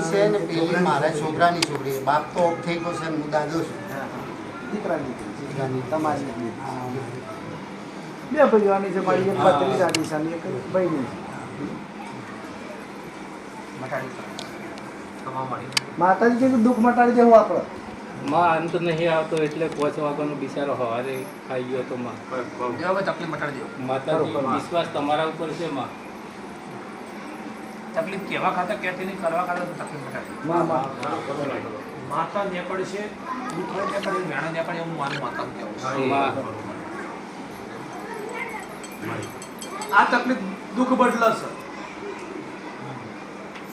છોકરાની છે ને પેલી મારા છોકરાની છોકરી બાપ તો ઓફ થઈ ગયો છે હું દાદો છું. હા, હા. દીકરા. દીકરી છે. દીકરાની. તમારી બે ભાઈઓની છે મારી એક પત્રી દાદી છે અને એક ભાઈની. છે માતાજી કે દુઃખ મટાડી દેવું આપણે? માં અંત નહીં આવતો એટલે પાંચ વાગ્યાનો બિચારો હવારે ખાઈ ગયો તો માં. તકલીફ મટાડી દો માતાજી. વિશ્વાસ તમારા ઉપર છે માં? તકલીફ કહેવા ખાતર કહેતી નહીં કરવા ખાતર તકલીફમાં માતા નેકળ છે દુઃખ નેકળ વેણા નેકળ એવું મારું માતાનું કહેવું. આ તકલીફ દુઃખ બદલશે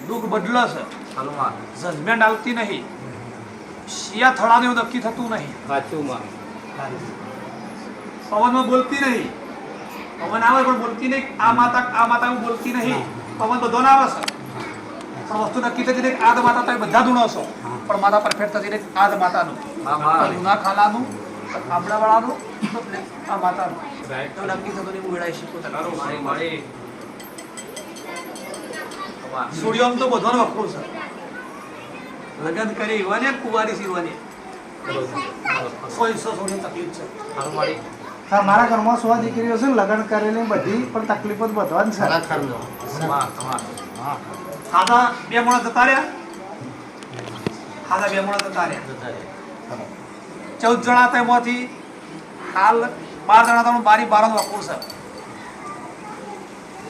દુઃખ બદલશે જજમેન્ટ આવતી નહીં. શિયા થળાને એવું નક્કી થતું નહીં. પવનમાં બોલતી નહીં. પવન આવે પણ બોલતી નહીં. આ માતા આ માતા બોલતી નહીં. પવન બધો ના આવે છે. પણ વસ્તુ નક્કી થતી નહીં આદ માતા તમે બધા ધૂણો છો. પણ માતા પરફેક્ટ થતી નહીં આદ માતાનું. જૂના ખાલાનું આમળાવાળાનું આ માતાનું. રાઈટ નક્કી થતું નહીં હું વેળાઈ શકું સૂર્યોમ તો બધો વખરું છે. લગ્ન કરી યુવાને કુંવારી સીવાની સો સો સોની તકલીફ છે. મારા. ઘરમાં સો દીકરીઓ છે ને લગ્ન કરેલી બધી પણ તકલીફ જ બધવાની છે. ખાધા બે મોણા જતા રહ્યા? ખાધા બે મોણા જતા રહ્યા. ચૌદ જણા તેમાંથી હાલ બાર જણા હતા બારી બાર વખરું છે.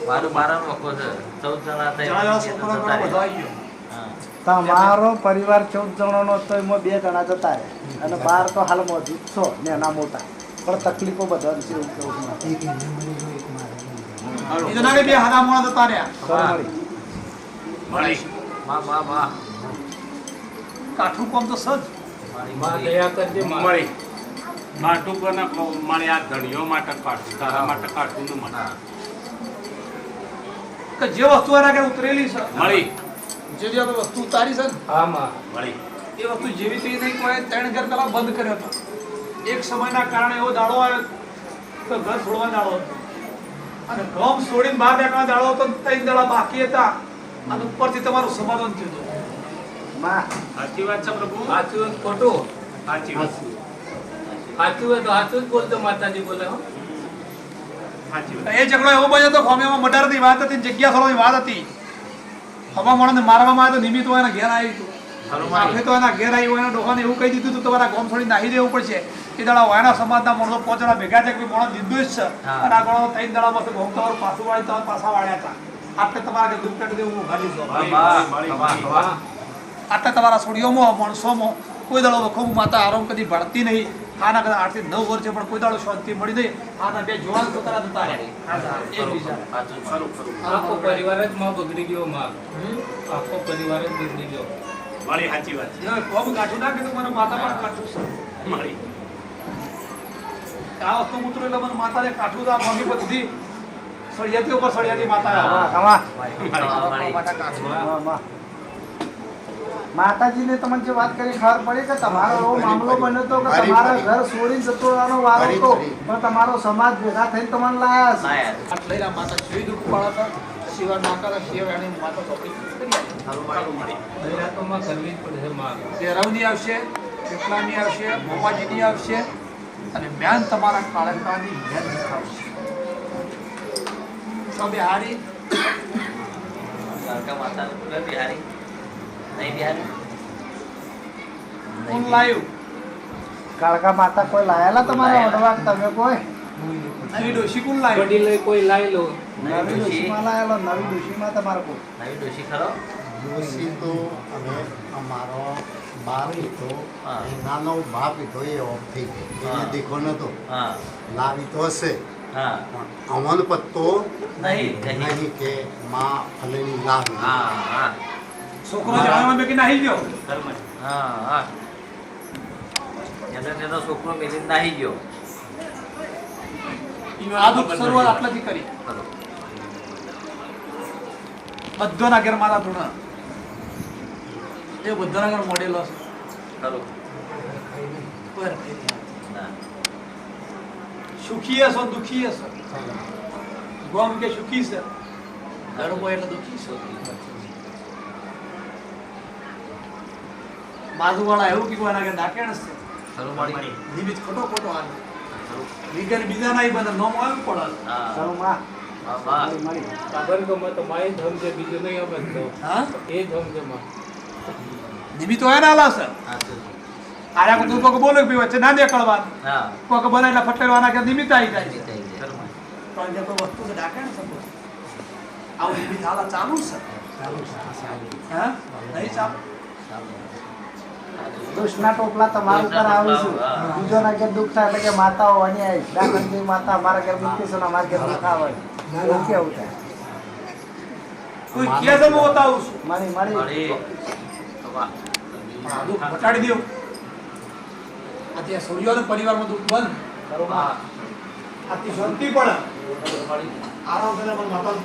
મારું ચૌદ જણા ગયો. તમારો પરિવાર ચૌદ જણાનો તો એમાં બે જણા જતા રહે અને બાર તો હાલ હજુ છો નાના મોટા. પણ તકલીફો બધા છે એવું કેવું છે મારે. એક એને મળી ગયો, એક મારે મળી એ જણા કે બે હાથા મોણા જતા રહ્યા. મળી. મળી. માં માં માં કાઠું કોમ તો સજ. માં દયા કરજે માં મળી. માટુકોના મળે આ ધણીઓ માટે કાઢું તારા માટે કાઢું ન મળે કે જે વસ્તુ એના કે ઉતરેલી છે. મળી. જે જે વસ્તુ ઉતારી છે હા માં. મળી. એ વસ્તુ જેવી તેવી નહીં કોઈ ત્રણ ઘર પેલા બંધ કર્યો હતો. એક સમયના કારણે એવો દાડો આવ્યો તો ઘર છોડવા દાડો હતો. અને ગમ છોડીને બહાર બેઠવા દાડો હતો ત્રણ દાડા બાકી હતા. અને ઉપરથી તમારું સમાધાન થયું હતું. માં. સાચી વાત છે પ્રભુ. સાચી વાત ખોટું. સાચી વાત. સાચું. હોય તો સાચું જ બોલતો માતાજી બોલે હો. સાચી વાત. એ ઝઘડો એવો બન્યો હતો ખોમીમાં મટારની વાત હતી જગ્યા થોડોની વાત હતી. હવા માણસને મારવામાં આવ્યો તો નિમિત્ત હોય એના ઘેર આવી હતું આપણે તો એના ઘેર આવ્યું એના ડોહાને એવું કહી દીધું હતું તમારા ગામ છોડી નાહી દેવું પડશે. એ દાડા વાયના સમાજના માણસો પાંચ જણા ભેગા છે કે માણસ જ છે. અને આ ગણો ત્રણ દાડા પાસે તમારું પાછું વાળી તમારા પાછા વાળ્યા હતા. આપણે તમારા ઘરે દુઃખ કાઢી દેવું ઘાલી. આટલા તમારા સોડીઓમાં માણસોમાં કોઈ દાડો વખો માતા આરામ કદી ભળતી નહીં. આના કદાચ આઠથી નવ વર્ષ છે પણ કોઈ દાડો શાંતિ મળી નહીં. આના બે જોવાન છોકરા જતા ખરું આખો પરિવાર જ માં બગડી ગયો માં આખો પરિવાર જ બગડી ગયો. મળી સાચી વાત છે. કોમ કાઠું ના તો મારા માતા પણ કાઠું છે. મારી. આ વસ્તુ ઉતરું એટલે મને માતાને કાઠું દા મમ્મી બધી સળિયાતી ઉપર સળિયાતી માતા. માતાજીને તમને જે વાત કરી ખબર પડી કે તમારો એવો મામલો બન્યો હતો કે તમારા ઘર છોડીને જતો રહેવાનો વારો હતો. પણ તમારો સમાજ ભેગા થઈને તમને લાયા છે. લઈને માતા જેવી દુઃખ પાડતા શિવા નાકા શિવ એની માતા આવશે કેટલાની આવશે મોમાજીની આવશે અને મેન તમારા કાળકાની મેન આવશે તો બિહારી? બિહારી. નહીં બિહારી? કોણ લાયું? કાળકા માતા કોઈ લાયેલા તમારા અડવા તમે કોઈ? નવી ડોશી કોણ લાયું વડીલ કોઈ લાવી લો. નવી ડોશીમાં લાયેલો નવી ડોશીમાં તમારે કોઈ નવી ડોશી ખરો? ડોશી તો હવે અમારો બાપ હતો હા. નાનો બાપ હતો એ ઓફ થઈ ગયો. એને હા. દેખો નતો. હા. લાવી તો હશે. હા. પણ અમલ પત્તો નહીં નહીં. કે માં ફલેની લાવ હા હા. છોકરો જવાનું મેં કે નાહી ગયો. હા હા. છોકરો મેલી નાહી ગયો. આ દુઃખ આટલાથી કરી. બધાના ઘેર મારા ધૂણા એ બધાના ઘેર મોડેલો છે. ખરું કોઈ નથી ત્યાં. ના. સુખી હશો દુખી હશો ગોમ કે સુખી છે? ઘરમાં એટલે દુખી છે. બાજુવાળા એવું કીધું એના કે ડાકેણ છે. ખોટો ખોટો હાલે. વિજ્ઞાન બીજા નહીં બને નોમ આવ્યું પડે સમજે માં ને ના ચાલુ છે. દુષ્ટના ટોપલા તમારા ઉપર આવીશું. બીજોના ઘેર દુઃખ થાય એટલે કે માતાઓ અન્યાય દાખલની માતા અમારા ઘેર દુઃખી છે ને અમારા ઘેર દુઃખ આવે એવું કેવું થાય કોઈ કે છે બતાવું છું. મળી મળી મળી પણ આ દુઃખ ઘટાડી દો. અત્યારે સૂર્યોના પરિવારમાં દુઃખ બંધ. હા. આથી શાંતિ પડે આરામ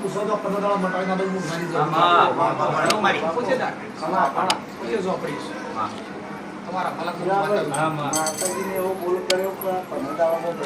પૂછો તો પંદર દાડા મટાવી મારી. મારી પૂછે છે તમારા ફલક માતાજીને એવો બોલ કર્યો કે